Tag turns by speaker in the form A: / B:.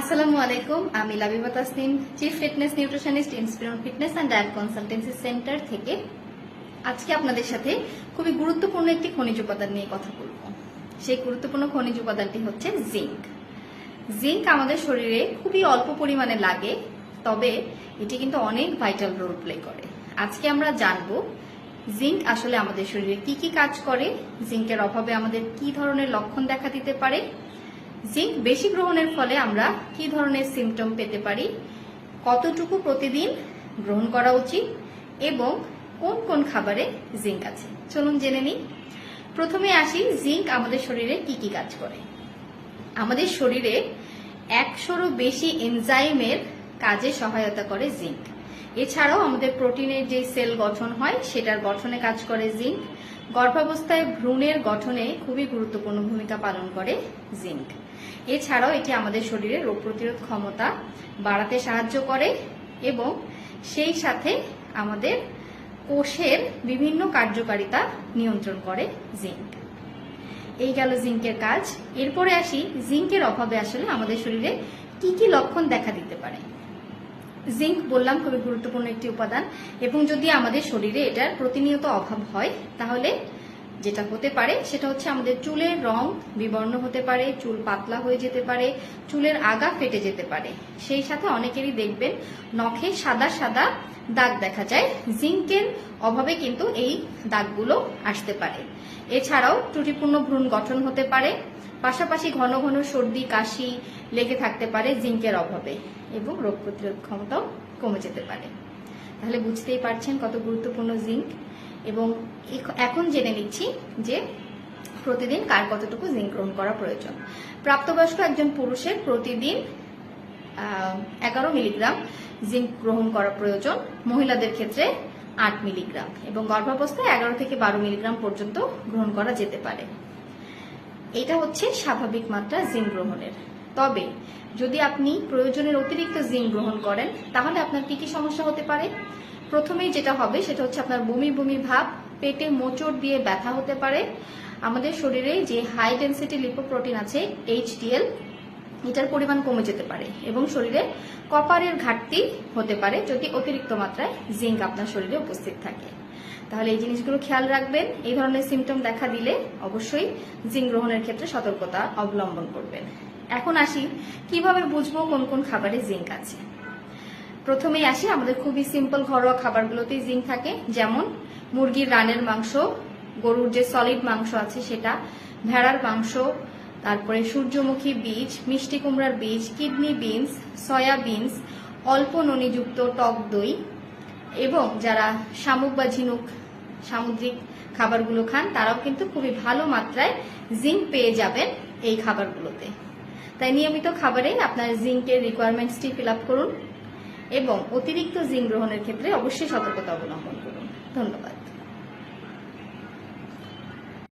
A: আসসালামু আলাইকুম, আমি Labiba Tasnim chief fitness nutritionist Inspiron fitness and diet consultancy centre থেকে। আজকে আপনাদের সাথে খুবই গুরুত্বপূর্ণ একটি খনিজ উপাদান নিয়ে কথা বলব। সেই গুরুত্বপূর্ণ খনিজ উপাদানটি হচ্ছে জিঙ্ক। জিঙ্ক আমাদের শরীরে খুবই অল্প পরিমাণে লাগে, তবে এটি কিন্তু অনেক ভাইটাল রোল প্লে করে। আজকে আমরা জানব জিঙ্ক আসলে আমাদের শরীরে কি কি কাজ করে, জিঙ্কের অভাবে আমাদের কি ধরনের লক্ষণ দেখা দিতে পারে জিঙ্ক বেশি গ্রহণের ফলে আমরা কি ধরনের সিমটম পেতে পারি? কতটুকু প্রতিদিন গ্রহণ করা উচিত? এবং কোন কোন খাবারে জিঙ্ক আছে? চলুন জেনে নিই। প্রথমে আসি জিঙ্ক আমাদের শরীরে কি কি কাজ করে? আমাদের শরীরে একশোরও বেশি এনজাইমের কাজে সহায়তা করে জিঙ্ক এছাড়াও আমাদের প্রোটিনের যে সেল গঠন হয়, সেটার গঠনে কাজ করে জিঙ্ক। গর্ভাবস্থায় ভ্রূণের গঠনে খুবই গুরুত্বপূর্ণ ভূমিকা পালন করে জিঙ্ক। এছাড়াও এটি আমাদের শরীরে রোগ প্রতিরোধ ক্ষমতা বাড়াতে সাহায্য করে এবং সেই সাথে আমাদের কোষের বিভিন্ন কার্যকারিতা নিয়ন্ত্রণ করে জিঙ্ক। এই গেল জিঙ্কের কাজ। এরপরে আসি, জিঙ্কের অভাবে আসলে আমাদের শরীরে কি কি লক্ষণ দেখা দিতে পারে? জিঙ্ক বললাম খুবই গুরুত্বপূর্ণ একটি উপাদান এবং যদি আমাদের শরীরে এটার প্রতিনিয়ত অভাব হয়, তাহলে যেটা হতে পারে সেটা হচ্ছে আমাদের চুলের রং বিবর্ণ হতে পারে, চুল পাতলা হয়ে যেতে পারে, চুলের আগা ফেটে যেতে পারে। সেই সাথে অনেকেরই দেখবেন নখে সাদা সাদা দাগ দেখা যায়। জিঙ্কের অভাবে কিন্তু এই দাগগুলো আসতে পারে। এছাড়াও ত্রুটিপূর্ণ ভ্রূণ গঠন হতে পারে পাশাপাশি ঘন ঘন সর্দি, কাশি লেগে থাকতে পারে জিঙ্কের অভাবে এবং রোগ প্রতিরোধ ক্ষমতাও কমে যেতে পারে। তাহলে বুঝতেই পারছেন কত গুরুত্বপূর্ণ জিঙ্ক এবং এখন জেনে নিচ্ছি যে প্রতিদিন কার কতটুকু জিঙ্ক গ্রহণ করা প্রয়োজন। প্রাপ্তবয়স্ক একজন পুরুষের প্রতিদিন এগারো মিলিগ্রাম জিঙ্ক গ্রহণ করা প্রয়োজন। মহিলাদের ক্ষেত্রে আট মিলিগ্রাম এবং গর্ভাবস্থায় এগারো থেকে বারো মিলিগ্রাম পর্যন্ত গ্রহণ করা যেতে পারে। এটা হচ্ছে স্বাভাবিক মাত্রা জিঙ্ক গ্রহণের। তবে, যদি আপনি প্রয়োজনের অতিরিক্ত জিঙ্ক গ্রহণ করেন, তাহলে আপনার কি কি সমস্যা হতে পারে? প্রথমেই যেটা হবে, সেটা হচ্ছে আপনার বমি বমি ভাব, পেটে মোচড় দিয়ে ব্যথা হতে পারে। আমাদের শরীরে যে হাই ডেন্সিটি লিপোপ্রোটিন আছে এইচডিএল এটার পরিমাণ কমে যেতে পারে এবং শরীরে কপারের ঘাটতি হতে পারে যদি অতিরিক্ত মাত্রায় জিঙ্ক আপনার শরীরে উপস্থিত থাকে। তাহলে এই জিনিসগুলো খেয়াল রাখবেন। এই ধরনের সিমটম দেখা দিলে অবশ্যই জিঙ্ক গ্রহণের ক্ষেত্রে সতর্কতা অবলম্বন করবেন। এখন আসি, কীভাবে বুঝব কোন কোন খাবারে জিঙ্ক আছে? প্রথমেই আসি, আমাদের খুবই সিম্পল ঘরোয়া খাবারগুলোতেই জিঙ্ক থাকে। যেমন মুরগির রানের মাংস, গরুর যে সলিড মাংস আছে সেটা, ভেড়ার মাংস তারপরে সূর্যমুখী বীজ, মিষ্টি কুমড়ার বীজ, কিডনি বিনস, সয়া বিনস, অল্প ননিযুক্ত টক দই এবং যারা শামুক বা ঝিনুক সামুদ্রিক খাবারগুলো খান, তারাও কিন্তু খুবই ভালো মাত্রায় জিঙ্ক পেয়ে যাবেন এই খাবারগুলোতে। তাই নিয়মিত খাবারে আপনার জিঙ্কের রিকোয়ারমেন্টসটি ফিল করুন এবং অতিরিক্ত জিঙ্ক গ্রহণের ক্ষেত্রে অবশ্যই সতর্কতা অবলম্বন করুন। ধন্যবাদ।